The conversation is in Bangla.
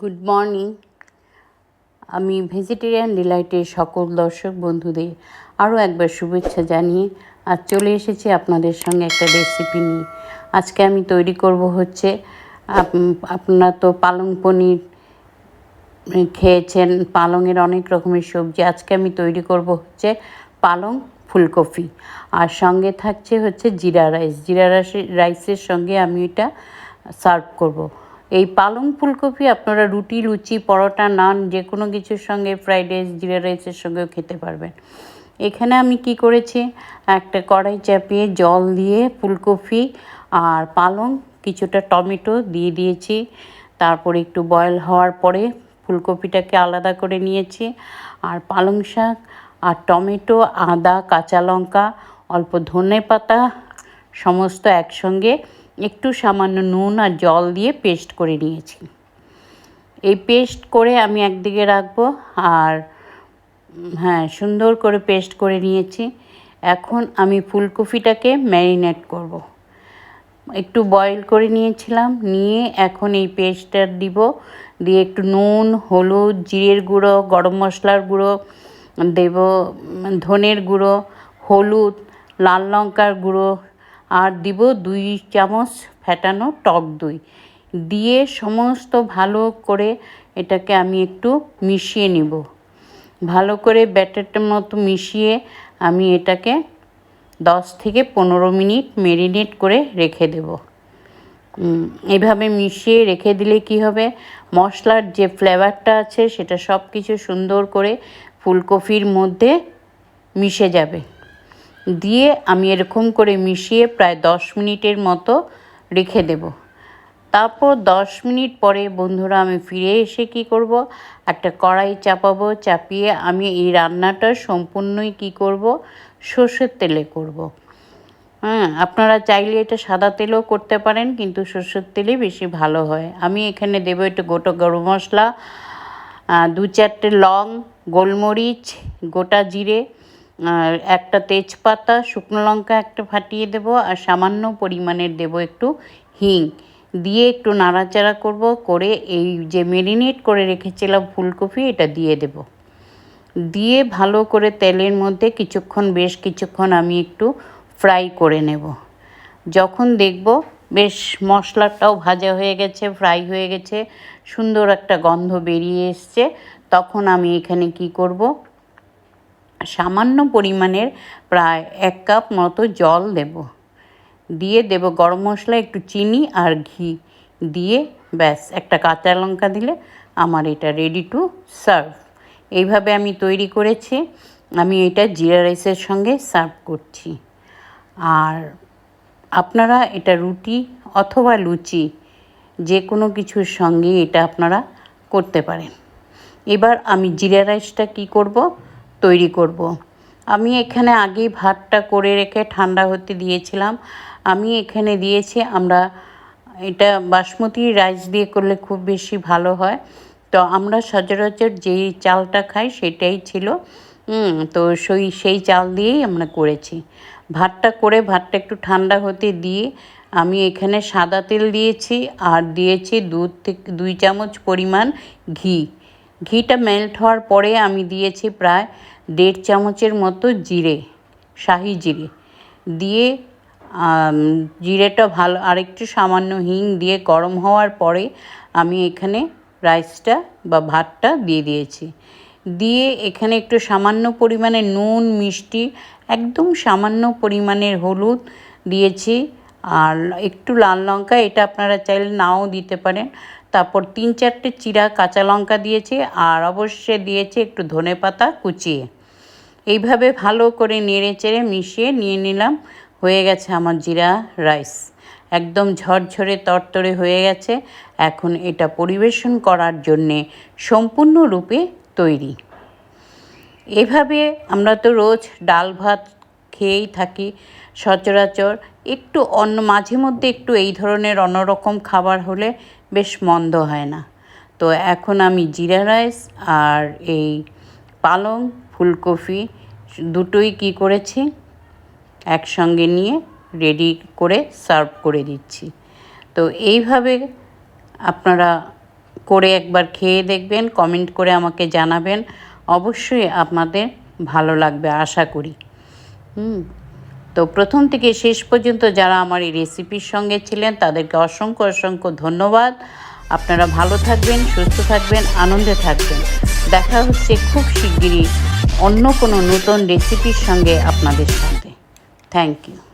Good morning. আমি ভেজিটেরিয়ান ডিলাইটের সকল দর্শক বন্ধুদের আরও একবার শুভেচ্ছা জানিয়ে আজ চলে এসেছি আপনাদের সঙ্গে একটা রেসিপি নিয়ে। আজকে আমি তৈরি করব হচ্ছে, আপ- আপনারা তো পালং পনির খেয়েছেন, পালংয়ের অনেক রকমের সবজি। আজকে আমি তৈরি করব হচ্ছে পালং ফুলকপি আর সঙ্গে থাকছে হচ্ছে জিরা রাইস। জিরা রাইসের সঙ্গে আমি এটা সার্ভ করব। এই পালং ফুলকপি আপনারা রুটি, লুচি, পরোটা, নান, যে কোনো কিছুর সঙ্গে ফ্রাইড রাইস জিরা রাইসের সঙ্গেও খেতে পারবেন। এখানে আমি কি করেছি? একটা কড়াই চাপিয়ে জল দিয়ে ফুলকপি আর পালং, কিছুটা টমেটো দিয়ে দিয়েছি। তারপরে একটু বয়েল হওয়ার পরে ফুলকপিটাকে আলাদা করে নিয়েছি। আর পালং শাক আর টমেটো, আদা, কাঁচা লঙ্কা, অল্প ধনে পাতা সমস্ত একসঙ্গে একটু সামান্য নুন আর জল দিয়ে পেস্ট করে নিয়েছি। এই পেস্ট করে আমি একদিকে রাখব আর হ্যাঁ সুন্দর করে পেস্ট করে নিয়েছি। এখন আমি ফুলকপিটাকে ম্যারিনেট করব। একটু বয়েল করে নিয়েছিলাম, নিয়ে এখন এই পেস্টটা দিব। দিয়ে একটু নুন, হলুদ, জিরের গুঁড়ো, গরম মশলার গুঁড়ো দেব, ধনের গুঁড়ো, হলুদ, লাল লঙ্কার গুঁড়ো আর দিব দুই চামচ ফেটানো টক দই। দিয়ে সমস্ত ভালো করে এটাকে আমি একটু মিশিয়ে নিব। ভালো করে ব্যাটারটার মতো মিশিয়ে আমি এটাকে দশ থেকে পনেরো মিনিট মেরিনেট করে রেখে দেব। এভাবে মিশিয়ে রেখে দিলে কি হবে? মশলার যে ফ্লেভারটা আছে সেটা সব কিছু সুন্দর করে ফুলকপির মধ্যে মিশে যাবে। দিয়ে আমি এরকম করে মিশিয়ে প্রায় দশ মিনিটের মতো রেখে দেব। তারপর দশ মিনিট পরে বন্ধুরা আমি ফিরে এসে কি করব? একটা কড়াই চাপাবো, চাপিয়ে আমি এই রান্নাটা সম্পূর্ণই কি করব? সর্ষের তেলে করব। হ্যাঁ আপনারা চাইলে এটা সাদা তেলও করতে পারেন, কিন্তু সর্ষের তেলেই বেশি ভালো হয়। আমি এখানে দেবো একটু গোটা গরম মশলা দু চারটে লং, গোলমরিচ, গোটা জিরে আর একটা তেজপাতা, শুকনো লঙ্কা একটা ফাটিয়ে দেব আর সামান্য পরিমাণের দেব একটু হিং। দিয়ে একটু নাড়াচাড়া করব, করে এই যে মেরিনেট করে রেখেছিলাম ফুলকপি, এটা দিয়ে দেব। দিয়ে ভালো করে তেলের মধ্যে কিছুক্ষণ, বেশ কিছুক্ষণ আমি একটু ফ্রাই করে নেব। যখন দেখব, বেশ মশলাটাও ভাজা হয়ে গেছে ফ্রাই হয়ে গেছে, সুন্দর একটা গন্ধ বেরিয়ে এসছে, তখন আমি এখানে কি করব সামান্য পরিমাণের প্রায় এক কাপ মতো জল দেব। দিয়ে দেব গরম মশলা, একটু চিনি আর ঘি। দিয়ে ব্যাস, একটা কাঁচা লঙ্কা দিলে আমার এটা রেডি টু সার্ভ এইভাবে আমি তৈরি করেছি। আমি এটা জিরা রাইসের সঙ্গে সার্ভ করছি। আর আপনারা এটা রুটি অথবা লুচি যে কোনো কিছুর সঙ্গে এটা আপনারা করতে পারেন। এবার আমি জিরা রাইসটা কি করব? তৈরি করব। আমি এখানে আগেই ভাতটা করে রেখে ঠান্ডা হতে দিয়েছিলাম। আমি এখানে দিয়েছি আমরা, এটা বাসমতি রাইস দিয়ে করলে খুব বেশি ভালো হয়। তো আমরা সচরাচর যেই চালটা খাই সেটাই ছিল। তো সেই সেই চাল দিয়েই আমরা করেছি। ভাতটা করে ভাতটা একটু ঠান্ডা হতে দিয়ে আমি এখানে সাদা তেল দিয়েছি আর দিয়েছি দুধ থেকে, দুই চামচ পরিমাণ ঘি। ঘিটা মেল্ট হওয়ার পরে আমি দিয়েছি প্রায় দেড় চামচের মতো জিরে, শাহি জিরে দিয়ে জিরেটা ভালো, আরেকটু সামান্য হিং দিয়ে গরম হওয়ার পরে আমি এখানে রাইসটা বা ভাতটা দিয়ে দিয়েছি। দিয়ে এখানে একটু সামান্য পরিমাণে নুন, মিষ্টি, একদম সামান্য পরিমাণের হলুদ দিয়েছি। আর একটু লাল লঙ্কা, এটা আপনারা চাইলে নাও দিতে পারেন। তারপর তিন চারটে চিরা কাঁচা লঙ্কা দিয়েছি, আর অবশ্যই দিয়েছি একটু ধনে পাতা কুচিয়ে। এইভাবে ভালো করে নেড়ে চেড়ে মিশিয়ে নিয়ে নিলাম, হয়ে গেছে আমার জিরা রাইস। একদম ঝরঝরে তরতরে হয়ে গেছে। এখন এটা পরিবেশন করার জন্যে সম্পূর্ণরূপে তৈরি। এভাবে আমরা তো রোজ ডাল ভাত খেয়েই থাকি সচরাচর একটু অন্য, মাঝে মধ্যে একটু এই ধরনের অন্যরকম খাবার হলে বেশ মন্দ হয় না। তো এখন আমি জিরা রাইস আর এই পালং ফুলকপি দুটোই কি করেছি, একসঙ্গে নিয়ে রেডি করে সার্ভ করে দিচ্ছি। তো এইভাবে আপনারা করে একবার খেয়ে দেখবেন, কমেন্ট করে আমাকে জানাবেন। অবশ্যই আপনাদের ভালো লাগবে, আশা করি। হুম। তো প্রথম থেকে শেষ পর্যন্ত যারা আমার এই রেসিপির সঙ্গে ছিলেন, তাদেরকে অসংখ্য অসংখ্য ধন্যবাদ। আপনারা ভালো থাকবেন, সুস্থ থাকবেন, আনন্দে থাকবেন। দেখা হচ্ছে খুব শিগগিরই অন্য কোনো নতুন রেসিপির সঙ্গে আপনাদের সাথে থ্যাংক ইউ